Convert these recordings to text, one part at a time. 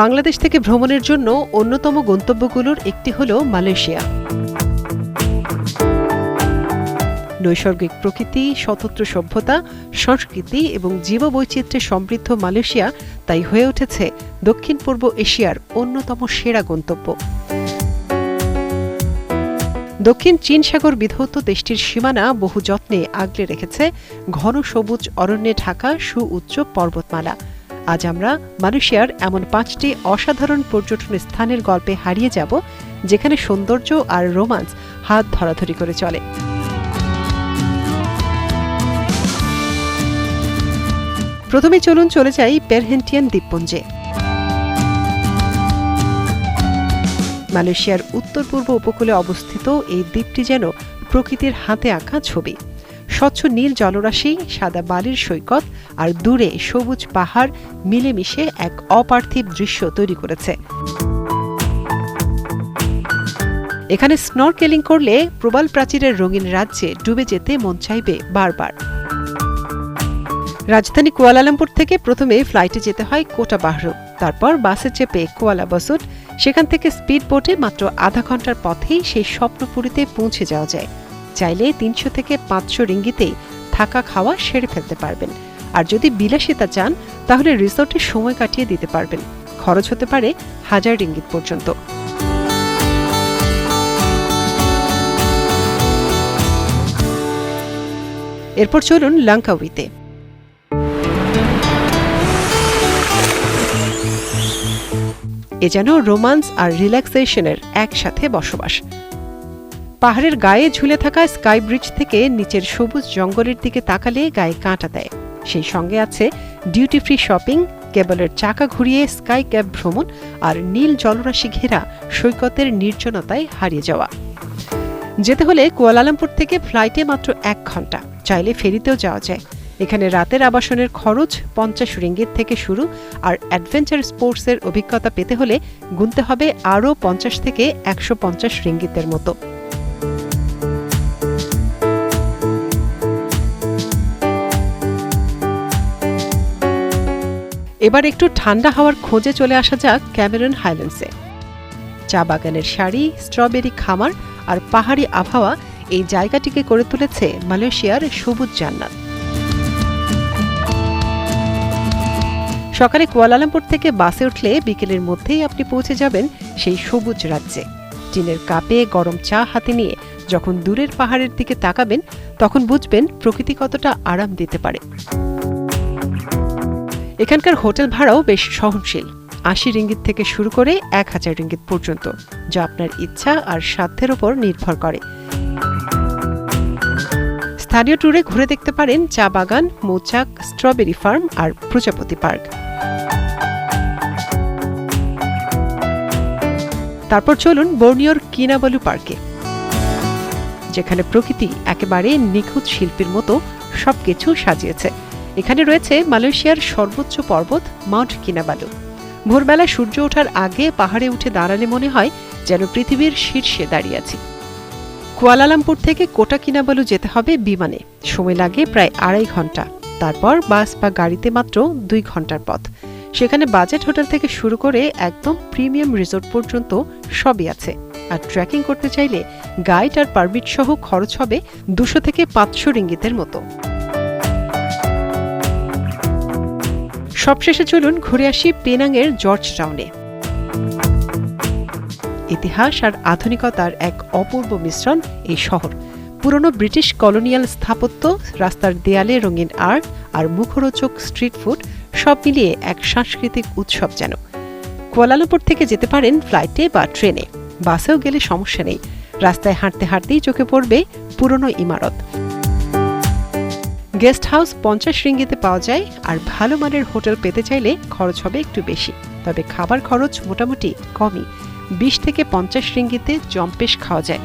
বাংলাদেশ থেকে ভ্রমণের জন্য অন্যতম গন্তব্যগুলোর একটি হল মালয়েশিয়া। নৈসর্গিক প্রকৃতি, স্বতন্ত্র সভ্যতা, সংস্কৃতি এবং জীববৈচিত্র্যে সমৃদ্ধ মালয়েশিয়া তাই হয়ে উঠেছে দক্ষিণ পূর্ব এশিয়ার অন্যতম সেরা গন্তব্য। দক্ষিণ চীন সাগর বিধৌত দেশটির সীমানা বহু যত্নে আগলে রেখেছে ঘন সবুজ অরণ্যে ঢাকা সুউচ্চ পর্বতমালা। আজ আমরা মালয়েশিয়ার এমন পাঁচটি অসাধারণ পর্যটন স্থানের গল্পে হারিয়ে যাব, যেখানে সৌন্দর্য আর রোমান্স হাত ধরাধরি করে চলে। প্রথমে চলুন চলে যাই পেরহেন্টিয়ান দ্বীপপুঞ্জে। মালয়েশিয়ার উত্তর পূর্ব উপকূলে অবস্থিত এই দ্বীপটি যেন প্রকৃতির হাতে আঁকা ছবি। স্বচ্ছ নীল জলরাশি, সাদা বালির সৈকত আর দূরে সবুজ পাহাড় মিলেমিশে এক অপার্থিব দৃশ্য তৈরি করেছে। এখানে স্নরকেলিং করলে প্রবাল প্রাচীরের রঙিন রাজ্যে ডুবে যেতে মন চাইবে বারবার। রাজধানী কুয়ালালামপুর থেকে প্রথমে ফ্লাইটে যেতে হয় কোটা বাহরু। তারপর বাসে চেপে কুয়ালা বসুট সেখান থেকে স্পিড বোটে মাত্র আধা ঘণ্টার পথেই সেই স্বপ্নপুরীতে পৌঁছে যাওয়া যায়। চাইলে তিনশো থেকে পাঁচশো রিঙ্গিতেই থাকা খাওয়া সেরে ফেলতে পারবেন। আর যদি বিলাসিতা চান, তাহলে রিসোর্টে সময় কাটিয়ে দিতে পারবেন। খরচ হতে পারে হাজার রিঙ্গিত পর্যন্ত। এরপর চলুন লাঙ্কাউইতে এ যেন রোমান্স আর রিল্যাক্সেশনের একসাথে বসবাস। পাহাড়ের গায়ে ঝুলে থাকা স্কাই ব্রিজ থেকে নিচের সবুজ জঙ্গলের দিকে তাকালে গায়ে কাঁটা দেয়। সেই সঙ্গে আছে ডিউটি ফ্রি শপিং কেবলের চাকা ঘুরিয়ে স্কাই ক্যাব ভ্রমণ আর নীল জলরাশি ঘেরা সৈকতের নির্জনতায় হারিয়ে যাওয়া। যেতে হলে কুয়ালালামপুর থেকে ফ্লাইটে মাত্র এক ঘণ্টা, চাইলে ফেরিতেও যাওয়া যায়। এখানে রাতের আবাসনের খরচ পঞ্চাশ রিঙ্গিত থেকে শুরু আর অ্যাডভেঞ্চার স্পোর্টসের অভিজ্ঞতা পেতে হলে গুনতে হবে আরও পঞ্চাশ থেকে একশো পঞ্চাশ রিঙ্গিতের মতো। এবার একটু ঠান্ডা হাওয়ার খোঁজে চলে আসা যাক ক্যামেরন হাইল্যান্ডসে। চা বাগানের শাড়ি, স্ট্রবেরি খামার আর পাহাড়ি আবহাওয়া এই জায়গাটিকে করে তুলেছে মালয়েশিয়ার সবুজ জান্নাত। সকালে কুয়ালালামপুর থেকে বাসে উঠলে বিকেলের মধ্যেই আপনি পৌঁছে যাবেন সেই সবুজ রাজ্যে। টিনের কাপে গরম চা হাতে নিয়ে যখন দূরের পাহাড়ের দিকে তাকাবেন, তখন বুঝবেন প্রকৃতি কতটা আরাম দিতে পারে। এখানকার হোটেল ভাড়াও বেশ সহনশীল। আশি রিঙ্গিত থেকে শুরু করে এক হাজার রিঙ্গিত পর্যন্ত, যা আপনার ইচ্ছা আর সাধ্যের ওপর নির্ভর করে। স্থানীয় ট্যুরে ঘুরে দেখতে পারেন চা বাগান, মৌচাক, স্ট্রবেরি ফার্ম আর প্রজাপতি পার্ক। তারপর চলুন বর্নিওর কিনাবালু পার্কে, যেখানে প্রকৃতি একেবারে নিখুঁত শিল্পীর মতো সবকিছু সাজিয়েছে। এখানে রয়েছে মালয়েশিয়ার সর্বোচ্চ পর্বত মাউন্ট কিনাবালু। ভোরবেলা সূর্য ওঠার আগে পাহাড়ে উঠে দাঁড়ালে মনে হয় যেন পৃথিবীর শীর্ষে দাঁড়িয়ে আছি। কুয়ালালামপুর থেকে কোটা কিনাবালু যেতে হবে বিমানে। সময় লাগে প্রায় আড়াই ঘণ্টা। তারপর বাস বা গাড়িতে মাত্র দুই ঘণ্টার পথ। সেখানে বাজেট হোটেল থেকে শুরু করে একদম প্রিমিয়াম রিসোর্ট পর্যন্ত সবই আছে। আর ট্রেকিং করতে চাইলে গাইড আর পারমিট সহ খরচ হবে দুশো থেকে পাঁচশো রিঙ্গিতের মতো। সবশেষে চলুন ঘুরে আসি পেনাংয়ের জর্জ টাউনে। ইতিহাস আর আধুনিকতার এক অপূর্ব মিশ্রণ এই শহর। পুরনো ব্রিটিশ কলোনিয়াল স্থাপত্য, রাস্তার দেয়ালে রঙিন আর্ট আর মুখরোচক স্ট্রিট ফুড সব মিলিয়ে এক সাংস্কৃতিক উৎসব যেন। কুয়ালালামপুর থেকে যেতে পারেন ফ্লাইটে বা ট্রেনে। বাসেও গেলে সমস্যা নেই। রাস্তায় হাঁটতে হাঁটতেই চোখে পড়বে পুরনো ইমারত। গেস্ট হাউস পঞ্চাশ রিঙ্গিতে পাওয়া যায় আর ভালো মানের হোটেল পেতে চাইলে খরচ হবে একটু বেশি। তবে খাবার খরচ মোটামুটি কমই। বিশ থেকে পঞ্চাশ রিঙ্গিতে জম্পেশ খাওয়া যায়।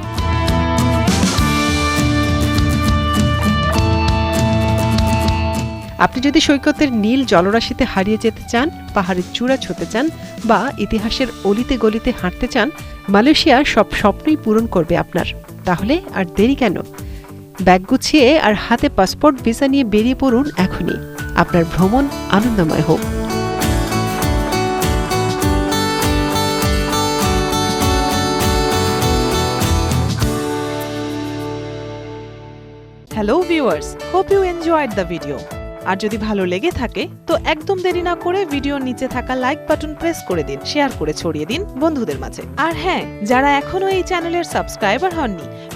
আপনি যদি সৈকতের নীল জলরাশিতে হারিয়ে যেতে চান, পাহাড়ের চূড়া ছুতে চান বা ইতিহাসের অলিতে গলিতে হাঁটতে চান, মালয়েশিয়া সব স্বপ্নই পূরণ করবে আপনার। তাহলে আর দেরি কেন? ব্যাগ গুছিয়ে আর হাতে পাসপোর্ট ভিসা নিয়ে বেরিয়ে পড়ুন এখনই। আপনার ভ্রমণ আনন্দময় হোক। Hello viewers hope you enjoyed the video আর যদি ভালো লেগে থাকে, তো একদম দেরি না করে ভিডিওর নিচে থাকা লাইক বাটন প্রেস করে দিন শেয়ার করে ছড়িয়ে দিন বন্ধুদের মাঝে। আর হ্যাঁ যারা এখনও এই চ্যানেলের সাবস্ক্রাইবার হননি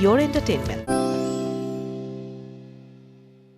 your entertainment.